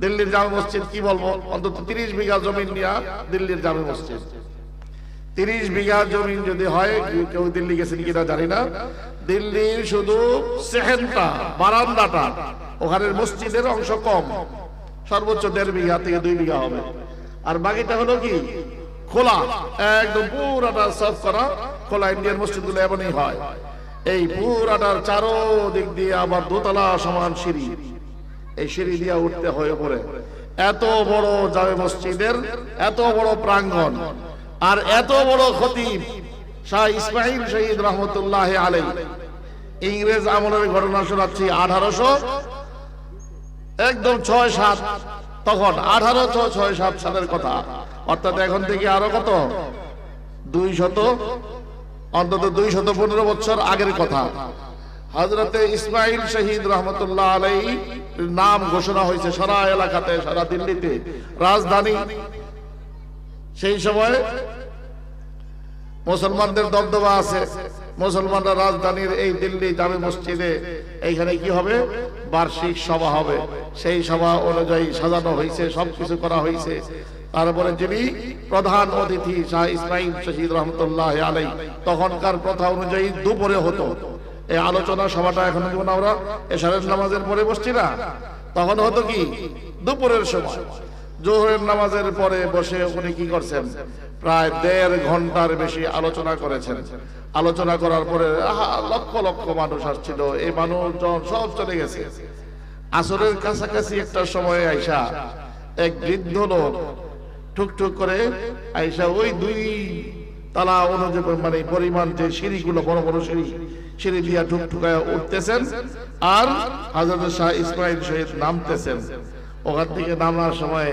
দিল্লির জামে মসজিদ, কি বলব? অন্তত তিরিশ বিঘা জমিন নিয়ে দিল্লির জামে মসজিদ। তিরিশ বিঘা জমিন যদি হয়, কেউ- দিল্লি গেছেন কিনা জানি না। দিল্লির শুধু সেহেনটা বারান্দাটা, ওখানের মসজিদের অংশ কম। সর্বোচ্চ দেড় বিঘা থেকে দুই বিঘা হবে। আর বাকিটা হলো কি? খোলা, একদম পুরাটা সাফ করা। খোলা ইন্ডিয়ান মসজিদগুলো এমনই হয়। এই পুরাটার চারো দিক দিয়ে আবার দোতলা সমান সিঁড়ি। এই সিঁড়ি দিয়ে উঠতে হয়ে পড়ে। এত বড় জামে মসজিদের, এত বড় প্রাঙ্গণ, আর এত বড় খতিব শাহ ইসমাইল শহীদ রহমতুল্লাহ আলাই ইংরেজ আমলের ঘটনা শোনাচ্ছি, আঠারোশো একদম ছয় সাত তখন আঠারো ছয় সাত সালের কথা। অর্থাৎ এখন থেকে আরও কত? দুই শত, অন্তত দুই শত পনেরো বছর আগের কথা। হজরতে ইসমাইল শহীদ রহমতুল্লাহ আলাই নাম ঘোষণা হয়েছে সারা এলাকাতে, সারা দিল্লিতে। রাজধানী, সেই সময় মুসলমানদের দবদবা আছে। মুসলমানরা রাজধানীর এই দিল্লি জামে মসজিদে, এইখানে কি হবে? বার্ষিক সভা হবে। সেই সভা অনুযায়ী সাজানো হয়েছে, সবকিছু করা হয়েছে। তারপরে যিনি প্রধান অতিথি, শাহ ইসমাইল শহীদ রহমতুল্লাহ আলাই তখনকার প্রথা অনুযায়ী দুপুরে হতো। এই আলোচনা সভাটা এখন যেমন আমরা এশারের নামাজের পরে বসছি না। তখন হতো কি? দুপুরের সময়। জোহরের নামাজের পরে বসে উনি কি করছেন? প্রায় দেড় ঘণ্টার বেশি আলোচনা করেছেন। আলোচনা করার পরে লক্ষ লক্ষ মানুষ আসছিল। এই মানুষজন সব চলে গেছে। আসরের কাছাকাছি একটা সময় আইসা এক বৃদ্ধ লোক ঠুকঠুক করে আইসা ওই দুই তালা অনুযায়ী মানে পরিমাণ যে সিঁড়িগুলো, বড় বড় সিঁড়ি সিঁড়ি দিয়া ঠুকঠুকায় উঠতেছেন আর হাজরত শাহ ইসমাইল শহীদ নামতেছেন ওখান থেকে নামার সময়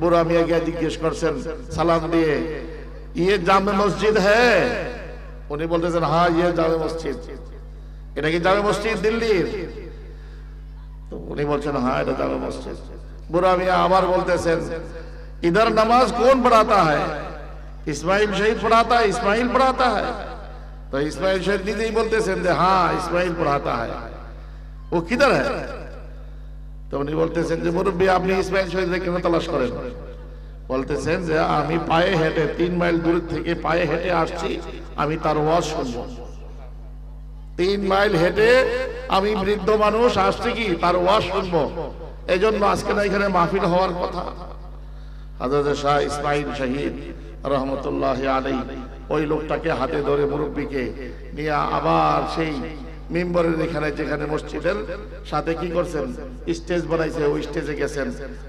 বুড়া মিয়া গিয়া জিজ্ঞেস করছেন সালাম দিয়ে ইয়ে জামে মসজিদ হ্যাঁ উনি বলতেছেন হ্যাঁ ইয়ে জামে মসজিদ এটা কি জামে মসজিদ দিল্লির তো উনি বলছেন হ্যাঁ এটা জামে মসজিদ বুড়া মিয়া আবার বলতেছেন इधर नमाज कौन पढ़ाता है इस्माइल शहीद पढ़ाता है इस्माइल पढ़ाता है তো ইসমাইল শহীদ নিজেই বলতেছেন যে হ্যাঁ ইসমাইল পড়াতা হয়। ও কিদার হয় তো উনি বলতেছেন যে, মুরব্বী, আপনি ইসমাইল শহীদকে কেন তালাশ করেন? বলতেছেন যে, আমি পায়ে হেঁটে তিন মাইল দূর থেকে পায়ে হেঁটে আসছি, আমি তার ওয়াজ শুনব। তিন মাইল হেঁটে আমি বৃদ্ধ মানুষ, আসছি কি? তার ওয়াজ শুনব। এই জন্য আজকে না এখানে মাহফিল হওয়ার কথা। হাজরত শাহ ইসমাইল শহীদ রহমতুল্লাহ আলাই ওই লোকটাকে হাতে ধরে মুরব্বীকে নিয়ে আবার সেই মেম্বরের এখানে যেখানে মসজিদের সাথে কি করছেন? স্টেজ বানাইছে, ওই স্টেজে গেছেন।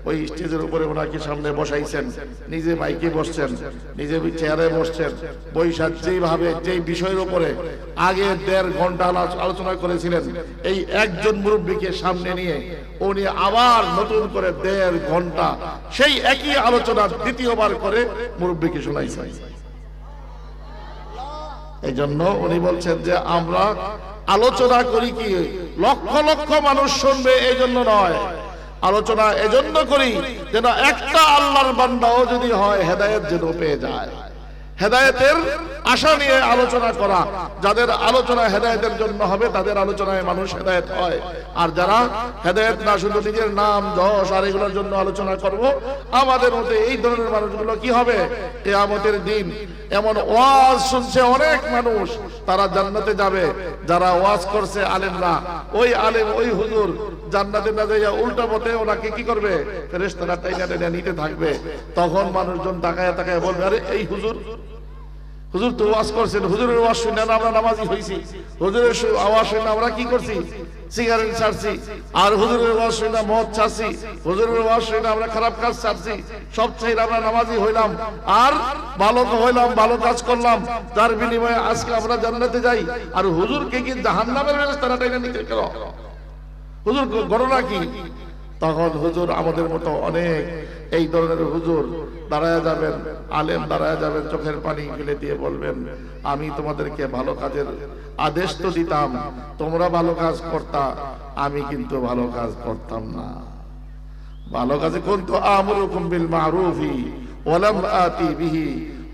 ওই স্টেজের উপরে ওনাকে সামনে বসাইছেন। নিজে বসছেন, নিজে চেয়ারে বসছেন। বৈশাখ যেইভাবে, যেই বিষয়ের উপরে আগে দেড় ঘণ্টা আলোচনা করেছিলেন, এই একজন মুরব্বীকে সামনে নিয়ে উনি আবার নতুন করে দেড় ঘণ্টা সেই একই আলোচনা দ্বিতীয়বার করে মুরব্বীকে শোনাইছেন। এই জন্য উনি বলছেন যে, আমরা আলোচনা করি কি? লক্ষ লক্ষ মানুষ শুনবে এই জন্য নয়। আলোচনা এজন্য করি যেন একটা আল্লাহর বান্দাও যদি হয় হেদায়ত যেন পেয়ে যায়। হেদায়েতের আশা নিয়ে আলোচনা করা। যাদের আলোচনা হেদায়েতের জন্য হবে, তাদের আলোচনায় মানুষ হেদায়েত হয়। আর যারা হেদায়েত না শুধু নিজের নাম, যশ আর এগুলোর জন্য আলোচনা করব, আমাদের মধ্যে এই ধরনের মানুষগুলো কি হবে? কেয়ামতের দিন এমন ওয়াজ শুনছে অনেক মানুষ, তারা জান্নাতে যাবে। যারা ওয়াজ করছে আলেমরা, ওই আলেম, ওই হুজুর জান্নাতে না যাইয়া উল্টা পথে ওনাকে কি করবে? ফেরেশতারা টাইনা টাইনা নিতে থাকবে। তখন মানুষজন তাকায় তাকায় বলবে, আরে, এই হুজুর হুজুর তো ওয়াজ করছেন, হুজুরের ওয়াজ শুনে আমরা নামাজি হইছি। হুজুরের আওয়াজ শুনে আমরা কি করছি? সিগারেট ছাড়ছি। আর হুজুরের ওয়াজ শুনে মদ ছাড়ছি। হুজুরের ওয়াজ শুনে আমরা খারাপ কাজ ছাড়ছি। সব চাইলে আমরা নামাজি হইলাম। আর ভালো হইলাম, ভালো কাজ করলাম। তার বিনিময়ে আজকে আমরা জান্নাতে যাই। আর হুজুরকে কি জাহান্নামের ব্যবস্থা নিতে কেন? হুজুর, ঘটনা কি? তখন হুজুর আমাদের মতো অনেক এই ধরনের হুজুর দাঁড়ায় যাবেন, আলেম দাঁড়ায় যাবেন, চোখের পানি ফেলে দিয়ে বলবেন, আমি তোমাদেরকে ভালো কাজের আদেশ তো দিতাম, তোমরা ভালো কাজ করতা, আমি কিন্তু ভালো কাজ করতাম না। ভালো কাজে কোন তো আমরুকুম বিল মারুফি ওয়ালাম আতি বিহি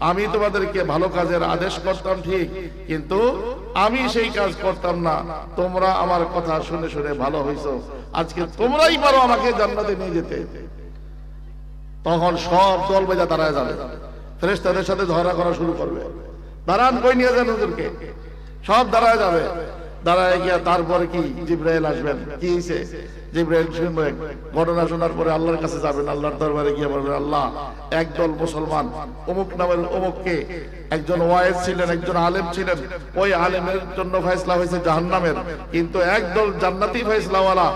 আমি তোমাদেরকে ভালো কাজের আদেশ করতাম ঠিক, কিন্তু আমি সেই কাজ করতাম না। তোমরা আমার কথা শুনে শুনে ভালো হইছো। আজকে তোমরাই পারো আমাকে জান্নাতে নিয়ে যেতে। তখন সব দল বেজা দাঁড়ায় যাবে। ফেরেশতাদের সাথে ঝগড়া করা শুরু করবে। দাঁড়ান, কই নিয়ে যান ওদেরকে সব দাঁড়ায় যাবে। দাঁড়ায় গিয়া তারপরে কি জিব্রাইল আসবেন? কি হইছে? একজন ছিলেন, একজন আলেম ছিলেন। ওই আলেমের জন্য হয়েছে জাহান্নামের। কিন্তু একদল জান্নাতি ফয়সলাওয়ালা,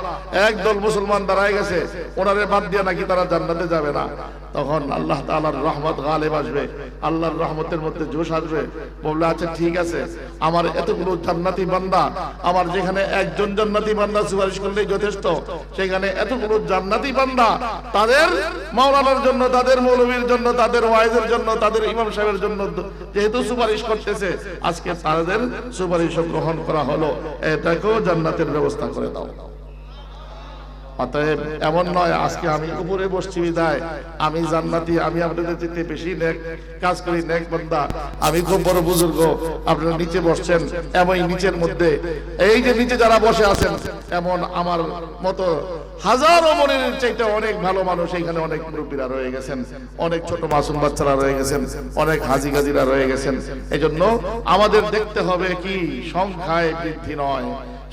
একদল মুসলমান দাঁড়ায় গেছে, ওনারে বাদ দিয়ে নাকি তারা জান্নাতে যাবে না। তখন আল্লাহ তাআলার রহমত গালেব আসবে, আল্লাহর রহমতের মধ্যে জোশ আসবে। বললে আচ্ছা ঠিক আছে। আমার এতগুলো জান্নাতি বান্দা, আমার যেখানে একজন জান্নাতি বান্দা সুপারিশ করলেই যথেষ্ট। সেখানে এতগুলো জান্নাতি বান্দা, তাদের মাওলানার জন্য, তাদের মৌলবীর জন্য, তাদের ওয়াইজের জন্য, তাদের ইমাম সাহেবের জন্য যেহেতু সুপারিশ করতেছে, আজকে তাদের সুপারিশ গ্রহণ করা হলো। এটাকেও জান্নাতের ব্যবস্থা করে দাও। অতএব এমন নয়, আজকে আমি উপরে বসছি বিদায় আমি জান্নাতি, আমি আপনাদের চেয়ে বেশি নেক কাজ করি, নেক বান্দা। আমি খুব বড় বুজুর্গ, আপনারা নিচে বসছেন এমন নিচের মধ্যে। এই যে নিচে যারা বসে আছেন, এমন আমার মতো হাজারো মনের চাইতে অনেক ভালো মানুষ এখানে অনেক মুরব্বীরা রয়ে গেছেন, অনেক ছোট মাসুম বাচ্চারা রয়ে গেছেন, অনেক হাজি গাজিরা রয়ে গেছেন। এজন্য আমাদের দেখতে হবে কি, সংখ্যায় বৃদ্ধি নয়।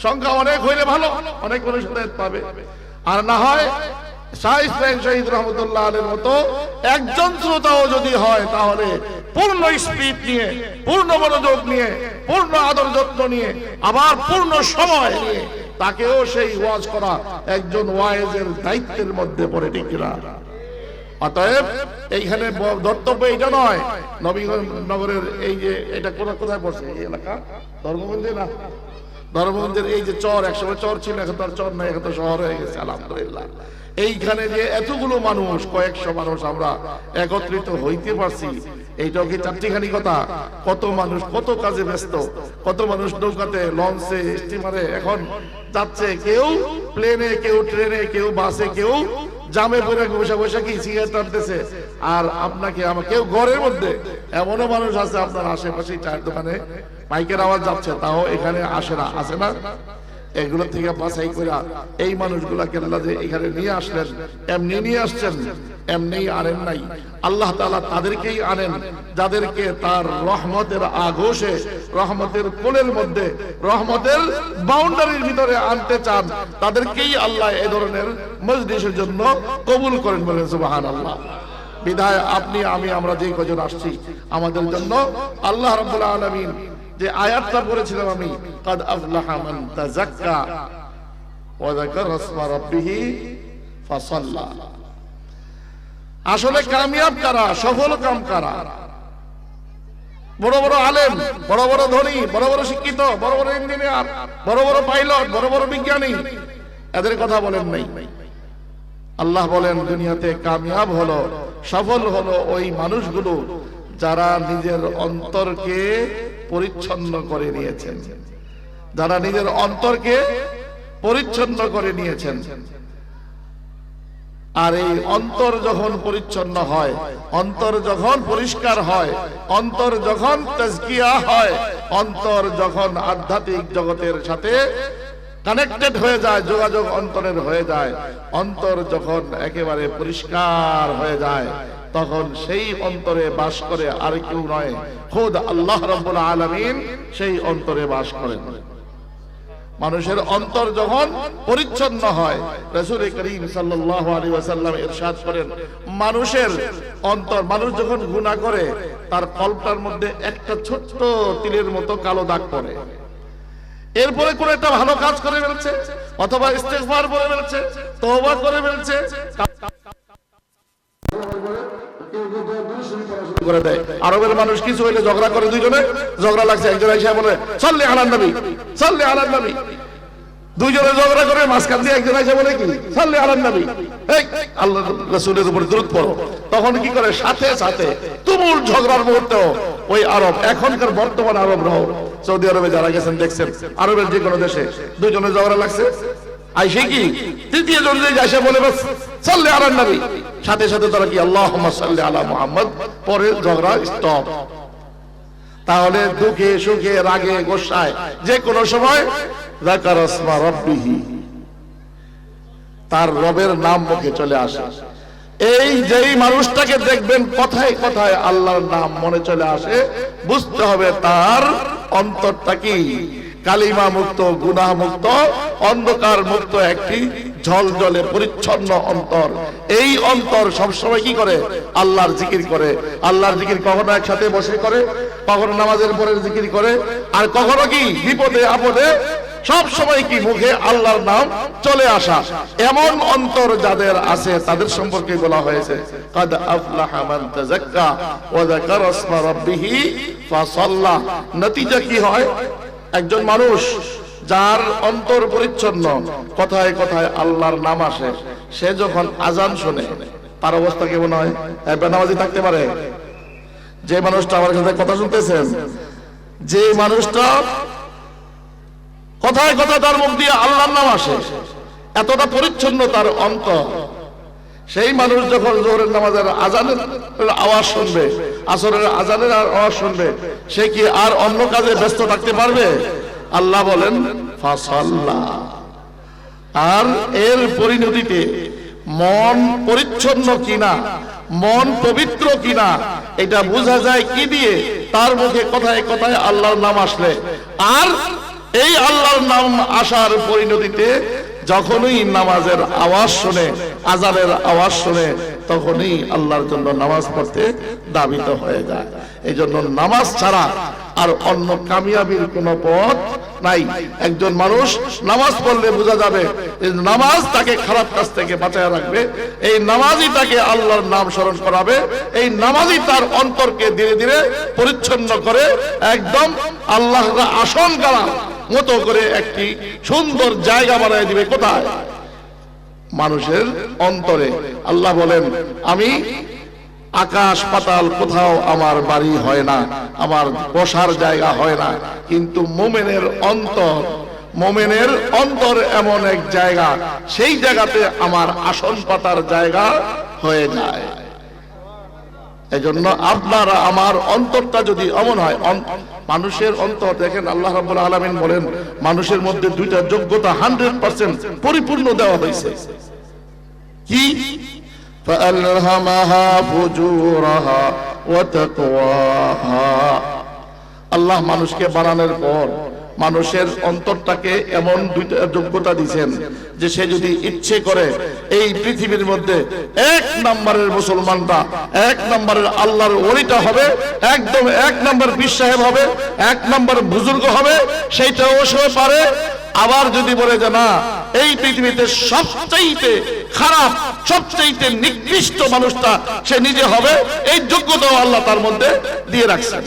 সংখ্যা অনেক হইলে ভালো, অনেক মানুষ পাবে। আর না হয় শাহ ইসমাইল শহীদ রহমতুল্লাহ আলের মতো একজন শ্রোতাও যদি হয়, তাহলে পূর্ণ স্পিড নিয়ে, পূর্ণ মনোযোগ নিয়ে, পূর্ণ আদর যত্ন নিয়ে, আবার পূর্ণ সময় নিয়ে তাকেও সেই ওয়াজ করা একজন ওয়াইজের দায়িত্বের মধ্যে পড়ে ঠিক অতএব এইখানে ধর্তব্য এটা নয়। নবীগঞ্জ নগরের এই যে, এটা কোথা কোথায় পড়ছে? এই এলাকা? ধর্মগঞ্জে না? ধর্মগঞ্জের এই যে চর, একসময় চর ছিল, এখন তো আর চর নাই, এখন তো শহর হয়ে গেছে, আলহামদুলিল্লাহ। এইখানে যে এতগুলো মানুষ, কয়েকশো মানুষ আমরা একত্রিত হইতে পারছি, এইটাও কি চারটিখানি কথা? কত মানুষ কত কাজে ব্যস্ত, কত মানুষ নৌকাতে, লঞ্চে স্টিমারে এখন যাচ্ছে কেউ প্লেনে কেউ ট্রেনে কেউ বাসে কেউ জামে পরে বসে বসে কি সিগারেট টানতেছে। আর আপনাকে, আমার কেউ ঘরের মধ্যে এমনও মানুষ আছে, আপনার আশেপাশে চায়ের দোকানে মাইকের আওয়াজ যাচ্ছে, তাও এখানে আসে না আসে না। এগুলো থেকে বাছাই করে এই মানুষগুলাকে আল্লাহ যে এখানে নিয়ে আসলেন, এমনি নিয়ে আসছেন এমনি আনেন নাই। আল্লাহ তাআলা তাদেরকেই আনেন, যাদেরকে তার রহমতের আগোশে রহমতের কোলের মধ্যে, রহমতের বাউন্ডারির ভিতরে আনতে চান, তাদেরকেই আল্লাহ এ ধরনের মজলিসের জন্য কবুল করেন বলেন সুবাহান আল্লাহ বিধায় আপনি, আমি, আমরা যে কজন আসছি, আমাদের জন্য আল্লাহ রাব্বুল আলামিন যে আয়াতটা পড়েছিলাম আমি, কাদ আফলাহা মান তাযাক্কা ওয়া যাকারা ইসমা রাব্বিহি ফাসাল্লা। আসলে কামিয়াব কারা? সফল কাম কারা? বড় বড় আলেম, বড় বড় ধনী, বড় বড় শিক্ষিত, বড় বড় ইঞ্জিনিয়ার, বড় বড় পাইলট, বড় বড় বিজ্ঞানী, এদের কথা বলেন নাই। আল্লাহ বলেন, দুনিয়াতে কামিয়াব হলো, সফল হলো ওই মানুষগুলো যারা নিজের অন্তরকে পরিচ্ছন্ন করে নিয়েছেন। যারা নিজের অন্তরকে পরিচ্ছন্ন করে নিয়েছেন। আর এই অন্তর যখন পরিচ্ছন্ন হয়, অন্তর যখন পরিষ্কার হয়, অন্তর যখন তাজকিয়া হয়, অন্তর যখন আধ্যাত্মিক জগতের সাথে কানেক্টেড হয়ে যায়, যোগাযোগ অন্তরের হয়ে যায়, অন্তর যখন একেবারে পরিষ্কার হয়ে যায় তখন সেই অন্তরে বাস করে আর কেউ নয়। খোদ আল্লাহ রব্বুল আলামিন সেই অন্তরে বাস করেন। মানুষের অন্তর যখন পরিচ্ছন্ন হয়, রাসূল করিম ওয়াসাল্লাম ইরশাদ করেন, মানুষের অন্তর, মানুষ যখন গুনাহ করে, তার কল্পটার মধ্যে একটা ছোট্ট তিলের মতো কালো দাগ পড়ে। এরপরে কোন একটা ভালো কাজ করে ফেলছে, অথবা ইস্তেগফার করে ফেলছে, তওবা করে ফেলছে। আরবের মানুষ কিছু হইলে ঝগড়া করে দুইজনে? ঝগড়া লাগছে, একজন এসে বলে দুইজনে ঝগড়া করে মাঝখান দিয়ে একজন এসে বলে কি? এই আল্লাহ উপর পড়ো। তখন কি করে? সাথে সাথে তুমুল ঝগড়ার মুহূর্তে ওই আরব, এখনকার বর্তমান আরব রহ, সৌদি আরবে যারা গেছেন, দেখছেন, আরবের যে কোনো দেশে দুইজনে ঝগড়া লাগছে। কি? তৃতীয় জন এসে বলে, বাস, সাল্লে আলা নবী। সাথে সাথে তারা কি আল্লাহ সাল্লি আলা মুহাম্মদ। পরে ঝগড়া স্টপ তাহলে দুঃখে সুখে রাগে গোসায় যে কোনো সময় রব্বিহি। তার রবের নাম মুখে চলে আসে। এই যেই মানুষটাকে দেখবেন কথায় কথায় আল্লাহর নাম মনে চলে আসে, বুঝতে হবে তার অন্তরটা কি? কালিমা মুক্ত, গুনাহ মুক্ত, অন্ধকার মুক্ত একটি জলে পরিচ্ছন্ন অন্তর। এই অন্তর সবসময় কি করে? আল্লাহর জিকির করে। আল্লাহর জিকির কখনো একসাথে বসে করে, কখনো নামাজের পরে জিকির করে, আর কখনো কি বিপদে, আপদে? সব সময় কি মুখে আল্লাহর নাম চলে আসা। এমন অন্তর যাদের আছে, তাদের সম্পর্কে বলা হয়েছে। কাদ আফলাহা মান তাযাক্কা ওয়া যাকারা রাব্বিহি ফাসাল্লা। নতিজা কি হয়? একজন মানুষ যার অন্তর পরিচ্ছন্ন, কথায় কথায় আল্লাহর নাম আসে, সে যখন আজান শুনে, তার অবস্থা কেমন হয়? একবার নামাজি থাকতে পারে? যে মানুষটা আমার কাছে কথা শুনতেছেন, যে মানুষটা কথায় কথায় তার মুখ দিয়ে আল্লাহর নাম আসে, এতটা পরিচ্ছন্ন তার অন্তর, সেই মানুষ যখন জোহরের নামাজের আজানের আওয়াজ শুনবে আসরের আজানের আর আওয়াজ শুনবে। সে কি আর অন্য কাজে ব্যস্ত থাকতে পারবে? আল্লাহ বলেন, ফাসাল্লা। আর এর পরিণতিতে মন পরিচ্ছন্ন কিনা, মন পবিত্র কিনা, এটা বোঝা যায় কি দিয়ে? তার মুখে কথায় কথায় আল্লাহর নাম আসলে। আর এই আল্লাহর নাম আসার পরিণতিতে যখনই নামাজের আওয়াজ শুনে, আজানের আওয়াজ শুনে, তখনই আল্লাহর জন্য নামাজ পড়তে দাবিত হয়ে যায়। এই জন্য নামাজ ছাড়া আর অন্য কামিয়াবির কোনো পথ নাই। একজন মানুষ নামাজ পড়লে বোঝা যাবে নামাজ তাকে খারাপ কাজ থেকে বাঁচায় রাখবে। এই নামাজই তাকে আল্লাহর নাম স্মরণ করাবে। এই নামাজই তার অন্তরকে ধীরে ধীরে পরিচ্ছন্ন করে। একদম আল্লাহ আসন করা মতো করে একটি সুন্দর জায়গা বানিয়ে দিবে কোথায়? মানুষের অন্তরে। আল্লাহ বলেন, আমি আকাশ পাতাল কোথাও আমার বাড়ি হয় না, আমার বসার জায়গা হয় না। কিন্তু মোমেনের অন্তর মোমেনের অন্তর এমন এক জায়গা, সেই জায়গাতে আমার আসন পাতার জায়গা হয়ে যায়। এজন্য আপনার আমার অন্তরটা যদি অমন হয় মানুষের অন্তর দেখেন আল্লাহ রাব্বুল আলামিন বলেন মানুষের মধ্যে দুইটা যোগ্যতা হান্ড্রেড পার্সেন্ট পরিপূর্ণ দেওয়া হয়েছে। কি? আল্লাহ মানুষকে বানানোর পর মানুষের অন্তরটাকে এমন দুইটা যোগ্যতা দিছেন যে সে যদি ইচ্ছে করে এই পৃথিবীর মধ্যে এক নম্বরের মুসলমানটা, এক নম্বরের আল্লাহর ওলিটা হবে, একদম এক নম্বর পীর সাহেব হবে, এক নম্বর বুজুর্গ হবে সেইটাও সে পারে। আবার যদি বলে যে না, এই পৃথিবীতে সবচাইতে খারাপ, সবচাইতে নিকৃষ্ট মানুষটা সে নিজে হবে, এই যোগ্যতাও আল্লাহ তার মধ্যে দিয়ে রাখছেন।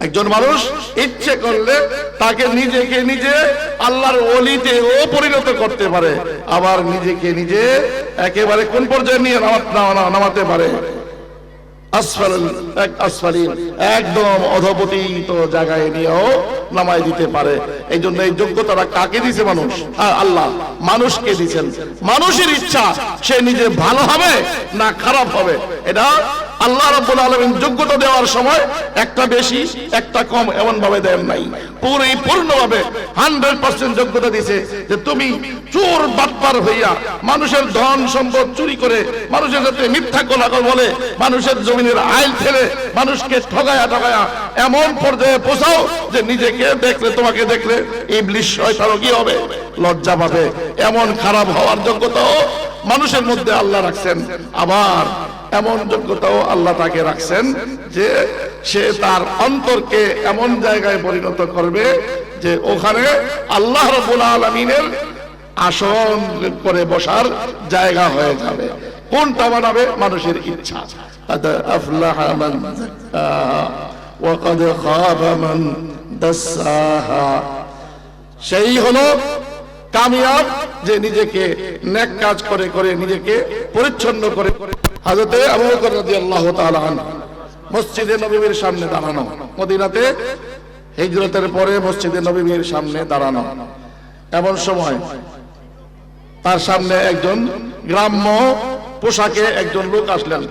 একজন মানুষ ইচ্ছে করলে তাকে নিজেকে নিজে আল্লাহর অলিতে ও পরিণত করতে পারে। আবার নিজেকে নিজে একেবারে কোন পর্যায়ে নিয়ে নামা- নামা- নামাতে পারে। এই জন্য এই কাকে মানুষ? হ্যাঁ, আল্লাহ মানুষকে মানুষের ইচ্ছা সে নিজে ভালো হবে না খারাপ হবে। এটা আল্লাহ রাব্বুল আলামিন যোগ্যতা দেওয়ার সময় একটা বেশি, একটা কম এমন ভাবে দেন নাই। পরিপূর্ণভাবে হান্ড্রেড পার্সেন্ট যোগ্যতা দিছে যে তুমি চোর, বাটপার হইয়া মানুষের ধন সম্পদ চুরি করে মানুষের সাথে মিথ্যা কথা বলে মানুষের জমিনের আইল ফেলে মানুষকে ঠগায়া ঠগায়া এমন পর্যায়ে পোষাও যে নিজেকে দেখলে, তোমাকে দেখলে ইবলিশ শয়তানও কি হবে? লজ্জা পাবে। এমন খারাপ হওয়ার যোগ্যতাও মানুষের মধ্যে আল্লাহ রাখছেন। আবার এমন যোগ্যতাও আল্লাহ তাকে রাখছেন যে সে তার অন্তরকে এমন জায়গায় পরিণত করবে যে ওখানে আল্লাহ রবুল আলমিনের আসন করে বসার জায়গা হয়ে যাবে। কোনটা বানাবে? মানুষের ইচ্ছা। সেই হলো কামিয়াব যে নিজেকে ন্যাক কাজ করে করে নিজেকে পরিচ্ছন্ন করে করে হাজরতে আবু বকর রাদিয়াল্লাহু তাআলা আনহু মসজিদে নববীর সামনে দাঁড়ানো, মদিনাতে হিজরতের পরে মসজিদে নববীর সামনে দাঁড়ানো। এমন সময় তার সামনে একজন গ্রাম্য পোশাকে একজন লোক আসলেন।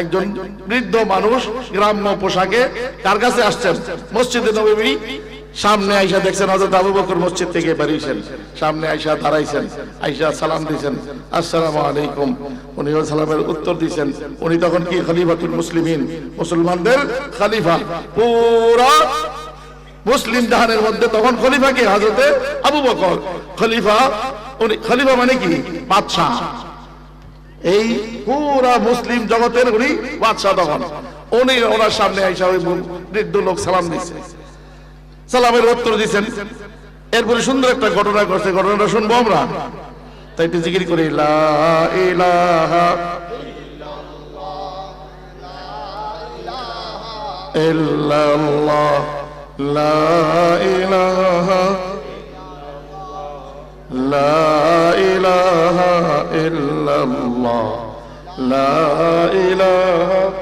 একজন বৃদ্ধ মানুষ গ্রাম্য পোশাকে কার কাছে আসছেন। মসজিদে নবী সামনে আইসা দেখছেন হযরত আবু বকর মসজিদ থেকে বেরিয়েছেন। সামনে আইসা দাঁড়াইছেন, আইসা সালাম দিয়েছেন আসসালামু আলাইকুম। উনি সালামের উত্তর দিয়েছেন উনি তখন কি? খলিফাতুল মুসলিমিন। মুসলমানদের খলিফা। পুরা মুসলিম জাহানের মধ্যে তখন খলিফা কে? হাজরতে আবু বকর। খলিফা, উনি খলিফা মানে কি? বাদশাহ। এই পুরা মুসলিম জগতের উনি বাদশাহ তখন। উনি ওনার সামনে আইসা ওই বৃদ্ধ লোক সালাম দিচ্ছে সালামের উত্তর দিচ্ছেন এরপরে সুন্দর একটা ঘটনা করছে ঘটনাটা শুনব আমরা। তাই একটু জিকির করি, লা ইলাহা ইল্লাল্লাহ, লা ইলাহা লা ইলাহা ইল্লাল্লাহ, লা ইলাহা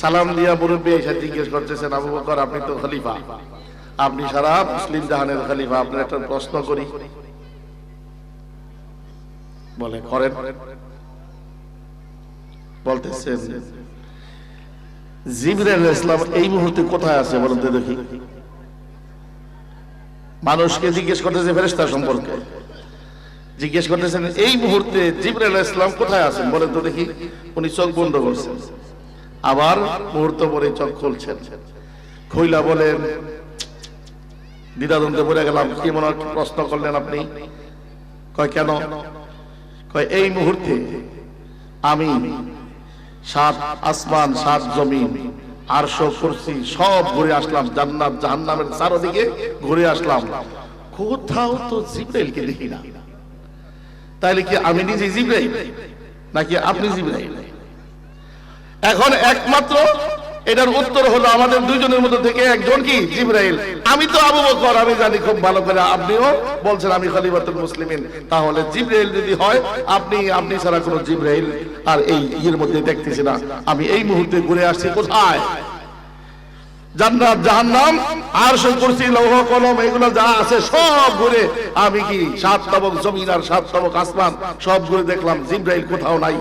সালাম দিয়া মুরব্বি এসে জিজ্ঞেস করতেছেন, আবু বকর, আপনি তো আপনি সারা মুসলিম জাহানের খলিফা, আপনার একটা প্রশ্ন করি। বলে, করেন। বলতেছেন জিবরাইল ইসলাম এই মুহূর্তে কোথায় আছে বলুন তো দেখি। মানুষকে জিজ্ঞেস করতেছে ফেরেস্তা সম্পর্কে? জিজ্ঞেস করতেছেন, এই মুহূর্তে জিবরাইল ইসলাম কোথায় আছেন? বলেন তো দেখি উনি চোখ বন্ধ করছেন। আবার মুহূর্ত পরে চোখ খুলছেন। খইলা বলেন পড়ে গেলাম। কি মনে প্রশ্ন করলেন আপনি? কয়, কেন? কয়, এই মুহূর্তে আমি সাত আসমান, সাত জমিন, আরশো, কুরসি সব ঘুরে আসলাম, জান্নাত, জাহান্নামের চারদিকে ঘুরে আসলাম। কোথাও তো জিব্রাইলকে দেখি না। তাইলে কি আমি নিজে জিব্রাইল নাকি আপনি জিব্রাইল এখন একমাত্র এটার উত্তর হলো আমাদের দুইজনের মধ্যে থেকে একজন কি? জিব্রাইল। আমি তো আবু বকর, আমি জানি খুব ভালো করে আপনিও বলছেন আমি খলিফাতুল মুসলিমিন। তাহলে জিব্রাইল যদি হয়, আপনি আপনি ছাড়া কোনো জিব্রাইল আর এই ইয়ের মধ্যে দেখতেছি না। আমি এই মুহূর্তে ঘুরে আসছি কোথায়? জান্নাত, জাহান্নাম আর কুরসি, লৌহ, কলম, এগুলো যা আছে সব ঘুরে আমি কি সাত তবক জমিন আর সাত তবক আসমান সব ঘুরে দেখলাম, জিব্রাইল কোথাও নাই।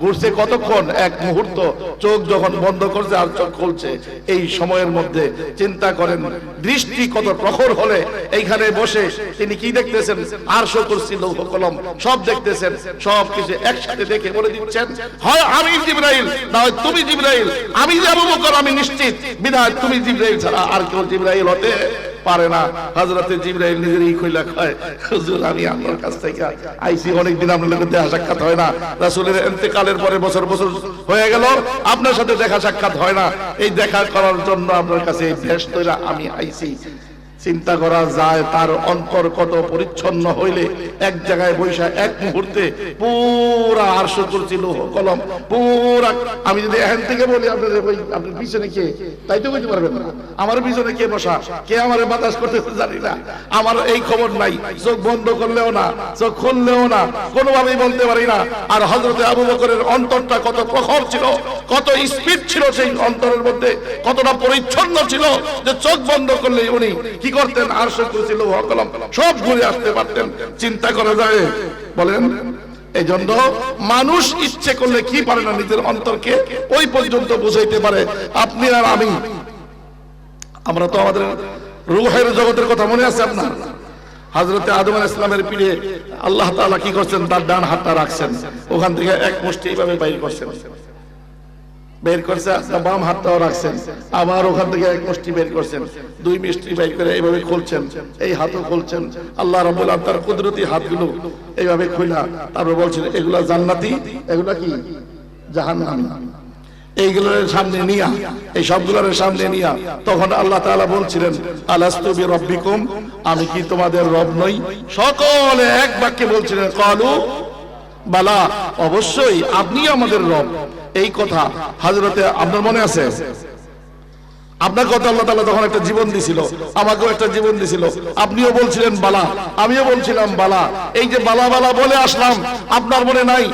ঘুরছে কতক্ষণ? এক মুহূর্ত। চোখ যখন বন্ধ করছে আর চোখ খুলছে। এই সময়ের মধ্যে চিন্তা করেন, দৃষ্টি কত প্রখর হলে এইখানে বসে তিনি কি দেখতেছেন? আর করছি লৌহ কলম, সব দেখতেছেন। সব কিছু একসাথে দেখে বলে দিচ্ছেন, হয় আমি জিব্রাইল, না হয় তুমি জিব্রাইল। আমি যাব বকর, আমি নিশ্চিত। বিধায় তুমি জিব্রাইল ছাড়া আর কেউ জিব্রাইল হতে পারে না। হজরতে জিব্রাইল নিজেরই কইলা কয় হুজুর, আমি আপনার কাছ থেকে আইসি অনেকদিন আপনার লোকের দেখা সাক্ষাৎ হয় না। রাসূলের ইন্তেকালের পরে বছর বছর হয়ে গেল, আপনার সাথে দেখা সাক্ষাৎ হয় না। এই দেখা করার জন্য আপনার কাছে এই ভেষ তৈরা আমি আইসি চিন্তা করা যায়, তার অন্তর কত পরিচ্ছন্ন হইলে এক জায়গায় বৈশা এক মুহূর্তে পুরা আরশ করছিল কলম, পুরা আমি যদি এখান থেকে বলি, আপনাদের ওই আপনার পিছনে কে? তাই তো বলতে পারবেন না। আমার পিছনে কে বসা? কে আমার বাতাস করতে জানি না। আমার এই খবর নাই। চোখ বন্ধ করলেও না, চোখ খুললেও না, কোনোভাবেই বলতে পারি না। আর হজরতে আবু বকরের অন্তরটা কত প্রখর ছিল, কত স্পিড ছিল সেই অন্তরের মধ্যে, কতটা পরিচ্ছন্ন ছিল যে চোখ বন্ধ করলে উনি কি করতেন? আর করেছিল কলম। সব ঘুরে আসতে পারতেন। চিন্তা করা যায়। বলেন, এই জন্য মানুষ ইচ্ছে করলে কি পারে না নিজের অন্তরকে ওই পর্যন্ত বুঝাইতে পারে। আপনি আর আমি, আমরা তো আমাদের রুহের জগতের কথা মনে আছে আপনার। হাজরতে আদম ইসলামের পিঠে আল্লাহ তাআলা কি করছেন? তার ডান হাতটা রাখছেন। ওখান থেকে এক মুষ্টি এইভাবে বাইর করছেন। বের করছে, আপনার বাম হাতটাও রাখছেন, আবার ওখান থেকে এক মুষ্টি বের করছেন, দুই মিষ্টি বের করে এইভাবে খুলছেন, এই হাতও খুলছেন, আল্লাহ রাব্বুল আলামিন তার কুদরতি হাতগুলো এইভাবে খুলা তারপর বলছেন, এগুলা জান্নাতি, এগুলা কি? জাহান্নামী। এইগুলোর সামনে নিয়া, এই সবগুলোর সামনে নিয়া, তখন আল্লাহ তাআলা বলছিলেন, আলাস্তু বি রব্বিকুম আমি কি তোমাদের রব নই? সকলে এক বাক্যে বলছিলেন, কালু, বালা, অবশ্যই আপনি আমাদের রব। এই কথা হাজরতে আপনার মনে আছে? আপনার কথা আল্লাহ তাআলা তখন একটা জীবন দিছিল, আমাকেও একটা জীবন দিছিল। আপনিও বলছিলেন, বালা। আমিও বলছিলাম, বালা। এই যে বালা বালা বলে আসলাম, আপনার মনে নাই?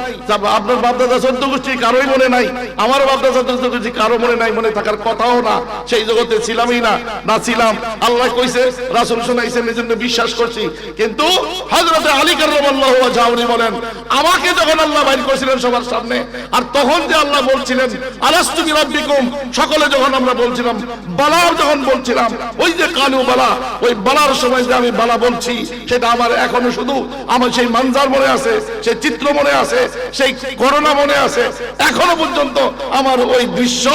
আপনার বাপদাদা চোদ্দ গোষ্ঠী কারোই মনে নাই? আমার বাপদাদা চোদ্দ গোষ্ঠী কারও মনে নাই? মনে থাকার কথাও না। সেই জগতে ছিলামই না না ছিলাম। আল্লাহ কইছে, রাসূল শুনাইছেন এই জন্য বিশ্বাস করছি। কিন্তু হযরতে আলী কাররামাল্লাহু ওয়াজহাউনি বলেন, আমাকে যখন আল্লাহ বাইর করেছিলেন সবার সামনে, আর তখন যে আল্লাহ বলছিলেন, আলাস্তু বিরাব্বিকুম, সকলে যখন আমরা বলছিলাম বালা যখন বলছিলাম, ওই যে কালু বালা, ওই বালার সময় যে আমি বালা বলছি, সেটা আমার এখনও শুধু আমার সেই মানজার মনে আছে, সেই চিত্র মনে আছে, সেই করোনা মনে আছে। এখনও পর্যন্ত আমার ওই দৃশ্য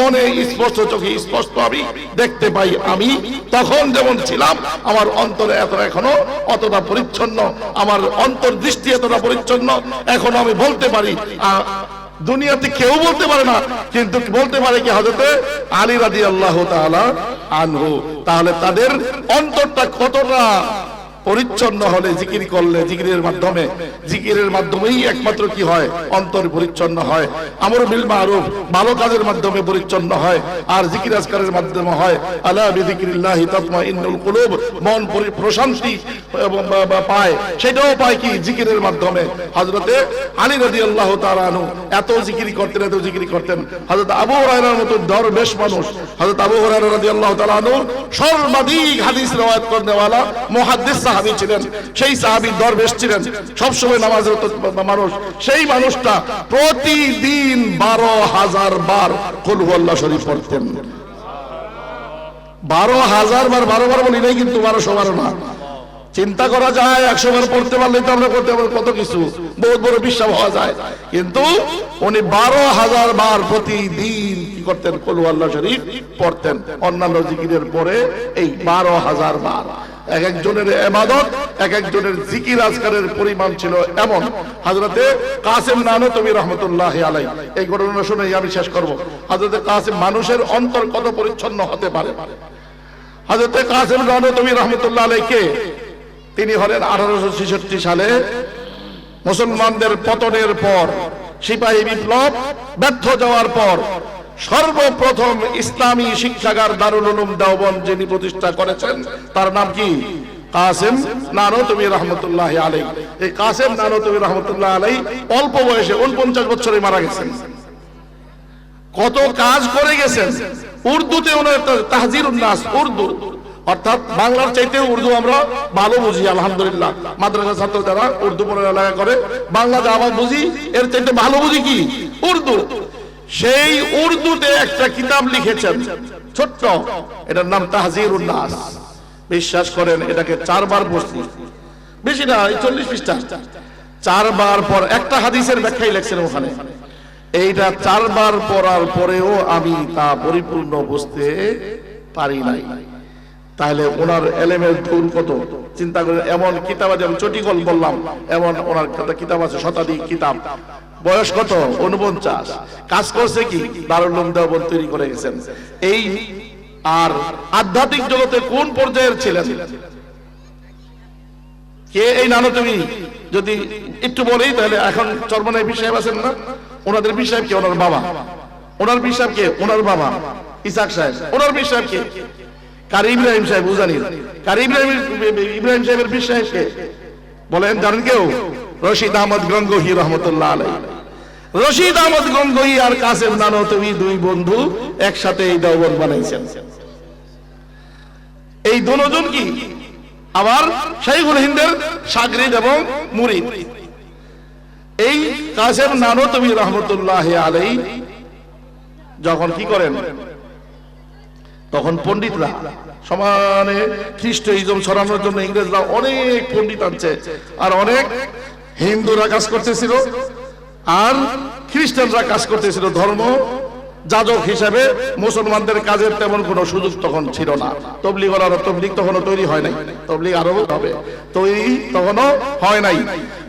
মনে স্পষ্ট চোখে স্পষ্ট আমি দেখতে পাই। আমি তখন যেমন ছিলাম, আমার অন্তরে এত এখনও অতটা পরিচ্ছন্ন, আমার অন্তর্দৃষ্টি এতটা পরিচ্ছন্ন, এখনও আমি বলতে পারি দুনিয়াতে কেউ বলতে পারে না, কিন্তু বলতে পারে কি হাজতে আলী রাজি আল্লাহ তাহলে তাদের অন্তরটা কতটা? পরিচ্ছন্ন হলে জিকির করলে জিকিরের মাধ্যমে, জিকিরের মাধ্যমেই একমাত্র কি হয়? অন্তর পরিচ্ছন্ন হয়। আমর বিল মারুফ ভালো কাজের মাধ্যমে পরিচ্ছন্ন হয় আর জিকির আজকারের মাধ্যমে হয়। আলা বিযিকরিল্লাহি তাতমাইন্নুল কুলুব। মন প্রশান্তি এবং পায়। সেটাও পায় কি? জিকিরের মাধ্যমে। হযরতে আলী রাদিয়াল্লাহু তাআলা আনহু এত জিকির করতেন, এত জিকির করতেন। হযরত আবু হুরায়রার মতো দরবেশ মানুষ, হযরত আবু হুরায়রা রাদিয়াল্লাহু তাআলা আনহু সর্বাধিক হাদিস রওয়ায়াত করনেওয়ালা, মুহাদ্দিস সাহাবী ছিলেন, সেই সাহাবী দরবেশ ছিলেন। সব সময় নামাজের মানুষ। সেই মানুষটা প্রতিদিন বারো হাজার বার কুল শরীফ পড়তেন। বারো হাজার বার, বারো বার বলি নাই কিন্তু বারোশো বারো না। চিন্তা করা যায়, একশো বার পড়তে পারলে তো আমরা করতে পারব, কত কিছু। বহুত বড় বিশ্বাস হওয়া যায়। কিন্তু উনি বারো হাজার বার প্রতিদিন কি করতেন? কলু আল্লাহ শরীফ পড়তেন। অন্যান্য জিকিরের পরে এই বারো হাজার বার। এক একজনের এবাদত এক একজনের জিকির আজকারের পরিমাণ ছিল এমন। হাজরতে কাসেম নানতবী রহমতুল্লাহ আলাই, এই ঘটনা শুনে আমি শেষ করব। হাজরতে কাসেম মানুষের অন্তর কত পরিচ্ছন্ন হতে পারে? হাজরতে কাসেম নানতবী রহমতুল্লাহ আলাই কে? তিনি হলেন আঠারোশো ছেষট্টি সালে মুসলমানদের পতনের পর, সিপাহী বিপ্লব ব্যর্থ যাওয়ার পর সর্বপ্রথম ইসলামী শিক্ষাগার দারুল উলুম দেওবন্দ যিনি প্রতিষ্ঠা করেছেন, তার নাম কি? কাসেম নানতবী রহমতুল্লাহ আলাই এই কাসেম নানতবী রহমতুল্লাহ আলাই অল্প বয়সে উনপঞ্চাশ বছরে মারা গেছেন। কত কাজ করে গেছেন। উর্দুতে ওনার তাহজির উন্নাস, উর্দু। অর্থাৎ বাংলার চাইতে উর্দু আমরা ভালো বুঝি, আলহামদুলিল্লাহ। মাদ্রাসা ছাত্র যারা উর্দু পড়ালেখা করে, বাংলা যা আবার বুঝি, এর চাইতে ভালো বুঝি কি? উর্দু। সেই উর্দুতে একটা কিতাব লিখেছেন। ছোট্ট, এটার নাম তাহজির উন্নাস বিশ্বাস করেন, এটাকে চারবার পড়ছি। বেশি না, এই চল্লিশ পৃষ্ঠা। চারবার পর, একটা হাদিসের ব্যাখ্যাই লেখছেন ওখানে। এইটা চারবার পড়ার পরেও আমি তা পরিপূর্ণ বুঝতে পারি নাই। তাহলে ওনার এলেমের দূর কত? চিন্তা করে এমন কিতাব আছে, আমি চটিকল বললাম, এমন ওনার কিতাব আছে, শতাধিক কিতাব। বয়স কত? উনপঞ্চাশ কাজ করছে কি? দারুল উলুম দেওবন্দ তৈরি করে গেছেন। এই আর আধ্যাত্মিক জগতে কোন পর্যায়ের ছিলেন? কে এই নানো তুমি? যদি একটু বলি তাহলে এখন চরমনায় সাহেব আছেন না? ওনাদের সাহেব কে? ওনার বাবা। ওনার সাহেব কে? ওনার বাবা। ইসাক সাহেব। ওনার সাহেব কে? কারি ইব্রাহিম সাহেব, বুঝানি। কারি ইব্রাহিম ইব্রাহিম সাহেবের বীর সাহেব কে? বলেন, জানেন কেউ? রশিদ আহমদ গঙ্গোহী রহমতুল্লাহ আলাই রশিদ আহমদ গঙ্গোহী আর কাসেম নানতবী দুই বন্ধু একসাথে এই দেওবন বানাইছেন। এই দুজন কি? আবার শাইখুল হিন্দের সাগরিদ এবং মুরিদ। এই কাসেম নানতবী রহমতুল্লাহ আলাই যখন কি করেন? তখন পণ্ডিতরা সমানে খ্রিস্ট ইজম ছড়ানোর জন্য ইংরেজরা অনেক পণ্ডিত আনছে আর অনেক হিন্দুরা কাজ করতেছিল আর খ্রিস্টানরা কাজ করতেছিল ধর্ম। যাজক হিসেবে মুসলমানদের কাজের তেমন কোনো সুযোগ তখন ছিল না। তবলিগ আরও তবলিগ তখনও তৈরি হয় নাই। তবলিগ আরও হবে। তৈরি তখনও হয় নাই।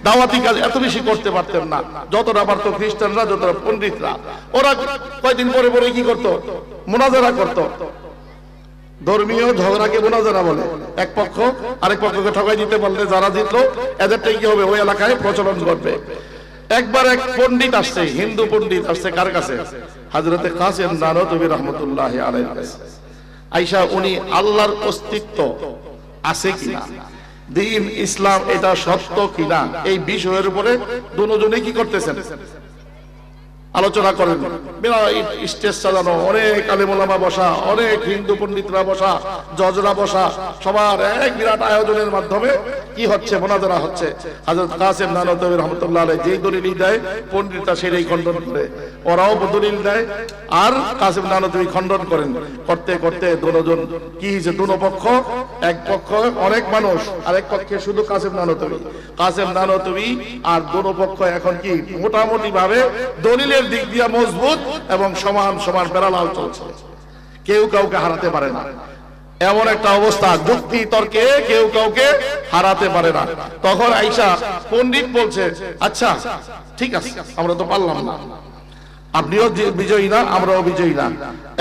দাওয়াতি কাজ এত বেশি করতে পারতেন না। যতটা পারত খ্রিস্টানরা, যতটা পণ্ডিতরা। ওরা কয়দিন পরে পরে কি করত? মোনাজারা করত। ধর্মীয় ঝগড়াকে মোনাজারা বলে। এক পক্ষ আরেক পক্ষকে ঠকাই দিতে পারলে যারা জিতলো, এদেরটাই কি হবে? ওই এলাকায় প্রচলন করবে একবার এক পণ্ডিত আসছে, হিন্দু পণ্ডিত আসছে, কার কাছে? হাজরতে কাসেম নানতবি রহমতুল্লাহ আলাইহির কাছে। উনি আল্লাহর অস্তিত্ব আছে কিনা? দিন ইসলাম এটা সত্য কিনা? এই বিষয়ের উপরে দুজনে কি করতেছেন? আলোচনা করেন। স্টেজ সাজানো, অনেক আলেমোলামা বসা, অনেক হিন্দু পণ্ডিতরা বসা, জজরা বসা, সবার এক বিরাট আয়োজনের মাধ্যমে কি হচ্ছে, মোনাজারা হচ্ছে। হাজরত কাসেম নানতবী রহমতুল্লাহ আলাই যেই দলিল দেয়, পণ্ডিতরা সেটাই খণ্ডন করে। ওরাও দলিল দেয়, আর কাসেম নানতবী খণ্ডন করেন। করতে করতে দুজন, কি হয়েছে, দুনো পক্ষ? এক পক্ষ অনেক মানুষ, আরেক পক্ষে শুধু কাসেম নানতবী। কাসেম নানতবী আর দুনো পক্ষ এখন কি মোটামুটি ভাবে দলিলের দিক দিয়ে মজবুত এবং সমান সমান প্যারালাল চলছে। কেউ কাউকে হারাতে পারে না। এমন একটা অবস্থা, যুক্তি তর্কে কেউ কাউকে হারাতে পারে না। তখন আইসা পণ্ডিত বলছে আচ্ছা ঠিক আছে, আমরা তো পারলাম না। আপনিও বিজয়ী না, আমরাও বিজয়ী না।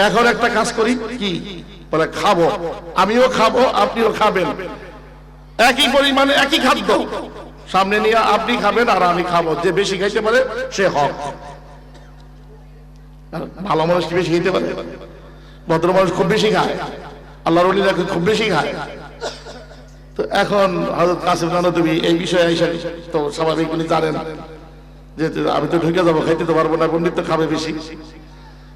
এখন একটা কাজ করি, কি? বলে, খাব। আমিও খাব, আপনিও খাবেন। একই পরিমাণে একই খাদ্য। সামনে নিয়ে আপনি খাবেন আর আমি খাব। যে বেশি খাইতে পারে, সে হক। ভালো মানুষ কি বেশি খেতে পারে? ভদ্র মানুষ খুব বেশি খায়। আল্লাহর অলিরা খুব বেশি খায়? তো এখন হজরত কাসিম নানো তুমি এই বিষয়ে এসে তো স্বাভাবিক উনি জানেন যে আমি তো ঢুকে যাব, খাইতে তো পারব না, পণ্ডিত তো খাবে বেশি।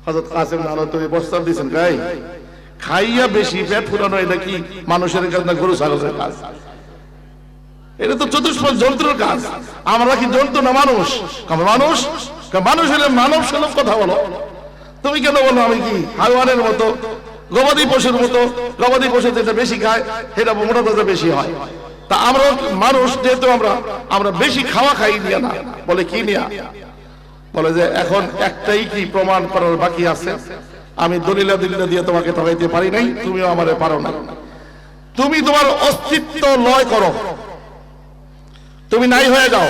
হজরত কাসিম নানো তুমি প্রস্তাব দিয়েছেন গাই খাইয়া বেশি পেট ফুরানো এটা কি মানুষের কাজ না গরু ছাগলের কাজ? এটা তো চতুষ্প যন্ত্রের কাজ। আমরা কি যন্ত্র না মানুষ? আমরা মানুষ। মানুষ হলে মানব সুলভ কথা বলো। তুমি কেন বলো আমি কি হাইওয়ানের মতো, গবাদি পশুর মতো, গবাদি পশু যেটা বেশি খায়, সেটা মোটা তাজা বেশি হয়। তা আমরা মানুষ, যেহেতু আমরা আমরা বেশি খাওয়া খাই নিয়ে না। বলে কি নিয়া? বলে যে এখন একটাই কি প্রমাণ করার বাকি আছে? আমি দলিলা দলিলা দিয়ে তোমাকে ঠকাইতে পারি নাই, তুমিও আমারে পারো না তুমি তোমার অস্তিত্ব লয় করো। তুমি নাই হয়ে যাও।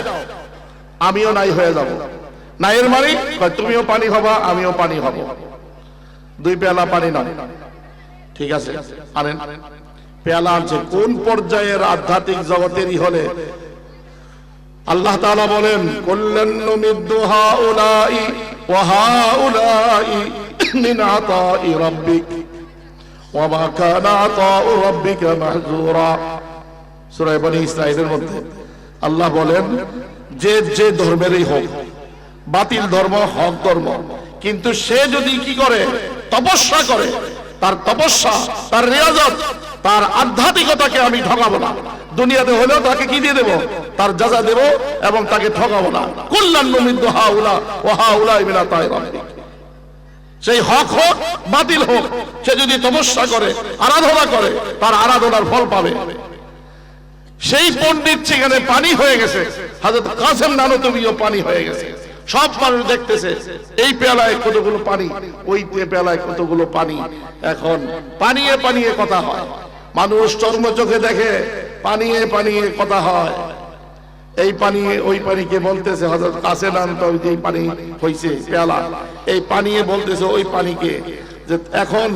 আমিও নাই হয়ে যাব। নাইয়ের মানে তুমিও পানি হবা, আমিও পানি হব। দুই পেয়ালা পানি নাও ঠিক আছে? আনেন। পেয়ালা আনছে। কোন পর্যায়ের আধ্যাত্মিক জগতেরই হলে? আল্লাহ তাআলা বলেন কল্যাণ মিদ্দু হাউলাই ওয়া হাউলাই মিন আতাই রাব্বিক ওয়া মা কানা আতাউ রাব্বিকা মাহজুরা সূরা বনি ইসরাঈলের মধ্যে আল্লাহ বলেন, যে যে ধর্মেরই হোক বাতিল ধর্ম, হক ধর্ম। কিন্তু সে যদি কি করে? তপস্যা করে। তার তপস্যা, তার রিয়াজত, তার আধ্যাত্মিকতাকে আমি ঠকাবো না। দুনিয়াতে হলেও তাকে কি দিয়ে দেব? তার যাজা দেব এবং তাকে ঠকাবো না। কল্যাণ নমিদ্দ হা উলা ও হা উলা ইমিনা তাই সেই হক হোক, বাতিল হোক, সে যদি তপস্যা করে, আরাধনা করে, তার আরাধনার ফল পাবে। সেই পণ্ডিত সেখানে পানি হয়ে গেছে। হাজরত কাসেম নানো তুমিও পানি হয়ে গেছে। সব মানুষ দেখতেছে, এই পেয়ালায় কতগুলো পানি, ওই পেয়ালায় কতগুলো পানি। এখন পানিয়ে পানিয়ে কথা হয়। মানুষ চর্ম চোখে দেখে, পানিয়ে পানিয়ে কথা হয়। এই পানি ওই পানিকে বলতেছে হজরত কাসেম নানো যে পানি হইছে, পেয়ালা। এই পানিয়ে বলতেছে, ওই পানিকে যে এখন